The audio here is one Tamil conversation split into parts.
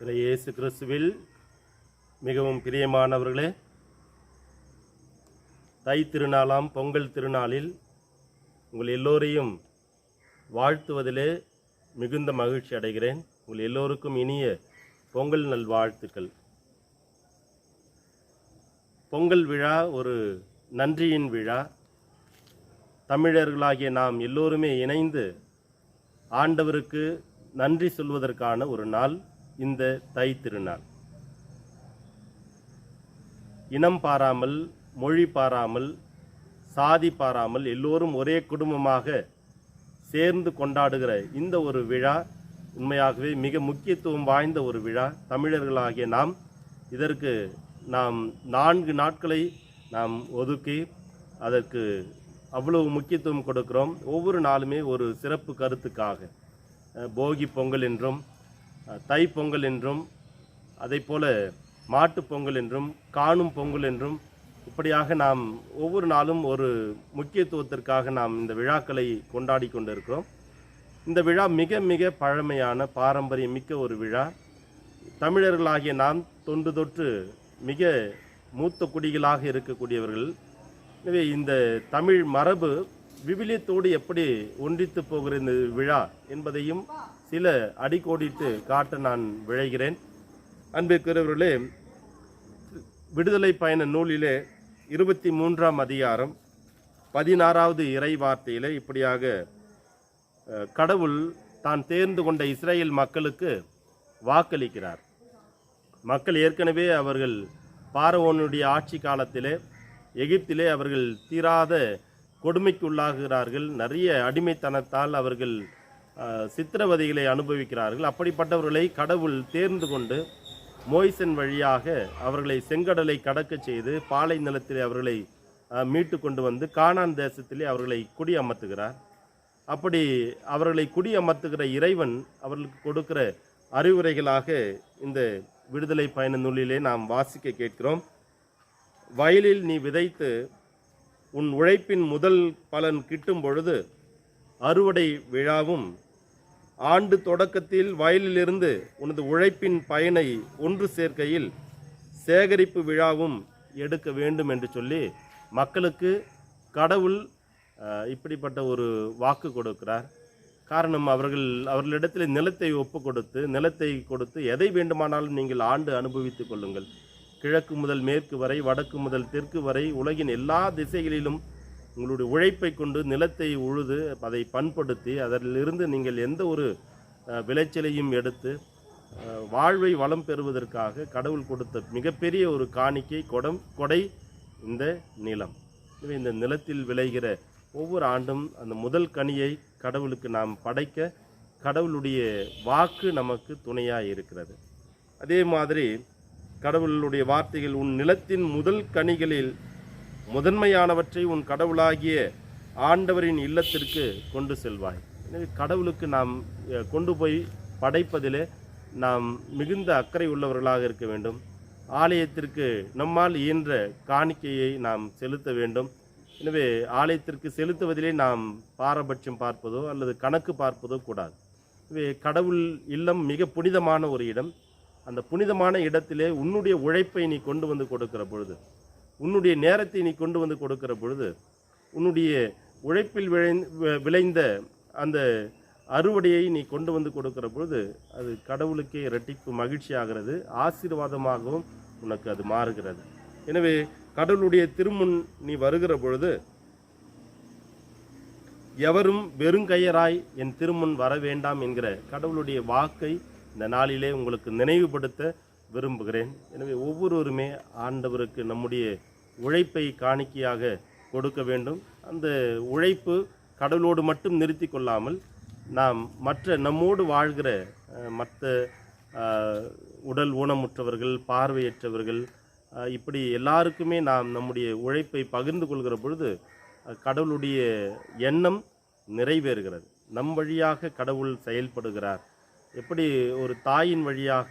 திரு இயேசு கிறிஸ்துவில் மிகவும் பிரியமானவர்களே தை திருநாளாம் பொங்கல் திருநாளில் உங்கள் எல்லோரையும் வாழ்த்துவதிலே மிகுந்த மகிழ்ச்சி அடைகிறேன். உங்கள் எல்லோருக்கும் இனிய பொங்கல் நல்வாழ்த்துக்கள் பொங்கல் விழா ஒரு நன்றியின் விழா. தமிழர்களாகிய நாம் எல்லோருமே இணைந்து ஆண்டவருக்கு நன்றி சொல்வதற்கான ஒரு நாள். இந்த தை திருநாள். இனம் பாராமல் மொழி பாராமல் சாதி பாராமல் எல்லோரும் ஒரே குடும்பமாக சேர்ந்து கொண்டாடுகிற இந்த ஒரு விழா உண்மையாகவே மிக முக்கியத்துவம் வாய்ந்த ஒரு விழா. தமிழர்களாகிய நாம் இதற்கு நாம் நான்கு நாட்களை நாம் ஒதுக்கி அதற்கு அவ்வளவு முக்கியத்துவம் கொடுக்கிறோம். ஒவ்வொரு நாளுமே ஒரு சிறப்பு கருத்துக்காக போகி பொங்கல் என்றும் தை பொங்கல் என்றும் அதே போல மாட்டுப் பொங்கல் என்றும் காணும் பொங்கல் என்றும் இப்படியாக நாம் ஒவ்வொரு நாளும் ஒரு முக்கியத்துவத்திற்காக நாம் இந்த விழாக்களை கொண்டாடி கொண்டிருக்கிறோம். இந்த விழா மிக மிக பழமையான பாரம்பரியம் மிக்க ஒரு விழா. தமிழர்களாகிய நாம் தொன்று தொற்று மிக மூத்த குடிகளாக இருக்கக்கூடியவர்கள். எனவே இந்த தமிழ் மரபு விவிலியத்தோடு எப்படி ஒன்றித்து போகிற இந்த விழா என்பதையும் சில அடிக்கோடிட்டு காட்ட நான் விழைகிறேன். அன்பிற்குரியவர்களே விடுதலை பயண நூலிலே இருபத்தி மூன்றாம் அதிகாரம் பதினாறாவது இறை வார்த்தையிலே இப்படியாக கடவுள் தான் தேர்ந்து கொண்ட இஸ்ரேல் மக்களுக்கு வாக்களிக்கிறார். மக்கள் ஏற்கனவே அவர்கள் பாரவோனுடைய ஆட்சி காலத்திலே எகிப்திலே அவர்கள் தீராத கொடுமைக்குள்ளாகிறார்கள். நிறைய அடிமைத்தனத்தால் அவர்கள் சித்திரவதைகளை அனுபவிக்கிறார்கள். அப்படிப்பட்டவர்களை கடவுள் தேர்ந்து கொண்டு மோய்சன் வழியாக அவர்களை செங்கடலை கடக்கச் செய்து பாலை நிலத்திலே அவர்களை மீட்டு கொண்டு வந்து கானான் தேசத்திலே அவர்களை குடியமர்த்துகிறார் அப்படி அவர்களை குடியமர்த்துகிற இறைவன் அவர்களுக்கு கொடுக்கிற அறிவுரைகளாக இந்த விடுதலை பயண நூலிலே நாம் வாசிக்க கேட்கிறோம். வயலில் நீ விதைத்து உன் உழைப்பின் முதல் பலன் கிட்டும் பொழுது அறுவடை விழாவும் ஆண்டு தொடக்கத்தில் வயலிலிருந்து உனது உழைப்பின் பயனை ஒன்று சேர்க்கையில் சேகரிப்பு விழாவும் எடுக்க வேண்டும் என்று சொல்லி மக்களுக்கு கடவுள் இப்படிப்பட்ட ஒரு வாக்கு கொடுக்கிறார். காரணம் அவர்கள் அவர்களிடத்தில் நிலத்தை ஒப்பு கொடுத்து நிலத்தை கொடுத்து எதை வேண்டுமானாலும் நீங்கள் ஆண்டு அனுபவித்துக் கொள்ளுங்கள். கிழக்கு முதல் மேற்கு வரை வடக்கு முதல் தெற்கு வரை உலகின் எல்லா திசைகளிலும் உங்களுடைய உழைப்பை கொண்டு நிலத்தை உழுது அதை பண்படுத்தி அதிலிருந்து நீங்கள் எந்த ஒரு விளைச்சலையும் எடுத்து வாழ்வை வளம் பெறுவதற்காக கடவுள் கொடுத்த மிகப்பெரிய ஒரு காணிக்கை கொடம் கொடை இந்த நிலம். எனவே இந்த நிலத்தில் விளைகிற ஒவ்வொரு ஆண்டும் அந்த முதல் கனியை கடவுளுக்கு நாம் படைக்க கடவுளுடைய வாக்கு நமக்கு துணையாக இருக்கிறது. அதே மாதிரி கடவுளுடைய வார்த்தைகள் உன் நிலத்தின் முதல் கனிகளில் முதன்மையானவற்றை உன் கடவுளாகிய ஆண்டவரின் இல்லத்திற்கு கொண்டு செல்வாய். எனவே கடவுளுக்கு நாம் கொண்டு போய் படைப்பதிலே நாம் மிகுந்த அக்கறை உள்ளவர்களாக இருக்க வேண்டும். ஆலயத்திற்கு நம்மால் இயன்ற காணிக்கையை நாம் செலுத்த வேண்டும். எனவே ஆலயத்திற்கு செலுத்துவதிலே நாம் பாரபட்சம் பார்ப்பதோ அல்லது கணக்கு பார்ப்பதோ கூடாது. எனவே கடவுள் இல்லம் மிக புனிதமான ஒரு இடம். அந்த புனிதமான இடத்திலே உன்னுடைய உழைப்பை நீ கொண்டு வந்து கொடுக்கிற பொழுது உன்னுடைய நேரத்தை நீ கொண்டு வந்து கொடுக்கிற பொழுது உன்னுடைய உழைப்பில் விளைந்த வி- விளைந்த அந்த அறுவடையை நீ கொண்டு வந்து கொடுக்கிற பொழுது அது கடவுளுக்கே இரட்டிப்பு மகிழ்ச்சி ஆகிறது. ஆசீர்வாதமாகவும் உனக்கு அது மாறுகிறது. எனவே கடவுளுடைய திருமுன் நீ வருகிற பொழுது எவரும் வெறுங்கையராய் என் திருமுன் வர வேண்டாம் என்கிற கடவுளுடைய வாக்கை இந்த நாளிலே உங்களுக்கு நினைவுபடுத்த விரும்புகிறேன். எனவே ஒவ்வொருவருமே ஆண்டவருக்கு நம்முடைய உழைப்பை காணிக்கையாக கொடுக்க வேண்டும். அந்த உழைப்பு கடவுளோடு மட்டும் நிறுத்தி கொள்ளாமல் நாம் மற்ற நம்மோடு வாழ்கிற மற்ற உடல் ஊனமுற்றவர்கள் பார்வையற்றவர்கள் இப்படி எல்லாருக்குமே நாம் நம்முடைய உழைப்பை பகிர்ந்து கொள்கிற பொழுது கடவுளுடைய எண்ணம் நிறைவேறுகிறது. நம் வழியாக கடவுள் செயல்படுகிறார். எப்படி ஒரு தாயின் வழியாக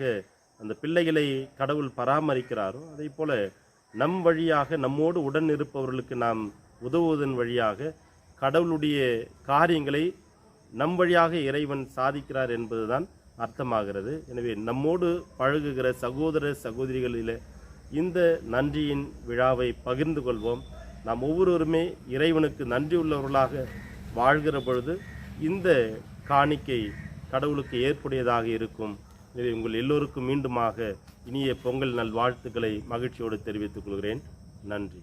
அந்த பிள்ளைகளை கடவுள் பராமரிக்கிறாரோ அதே போல நம் வழியாக நம்மோடு உடன் இருப்பவர்களுக்கு நாம் உதவுவதன் வழியாக கடவுளுடைய காரியங்களை நம் வழியாக இறைவன் சாதிக்கிறார் என்பதுதான் அர்த்தமாகிறது. எனவே நம்மோடு பழகுகிற சகோதர சகோதரிகளில் இந்த நன்றியின் விழாவை பகிர்ந்து கொள்வோம். நாம் ஒவ்வொருவருமே இறைவனுக்கு நன்றி உள்ளவர்களாக வாழ்கிற பொழுது இந்த காணிக்கை கடவுளுக்கு ஏற்புடையதாக இருக்கும். எனவே உங்கள் எல்லோருக்கும் மீண்டுமாக இனிய பொங்கல் நல் வாழ்த்துக்களை மகிழ்ச்சியோடு தெரிவித்துக் கொள்கிறேன். நன்றி.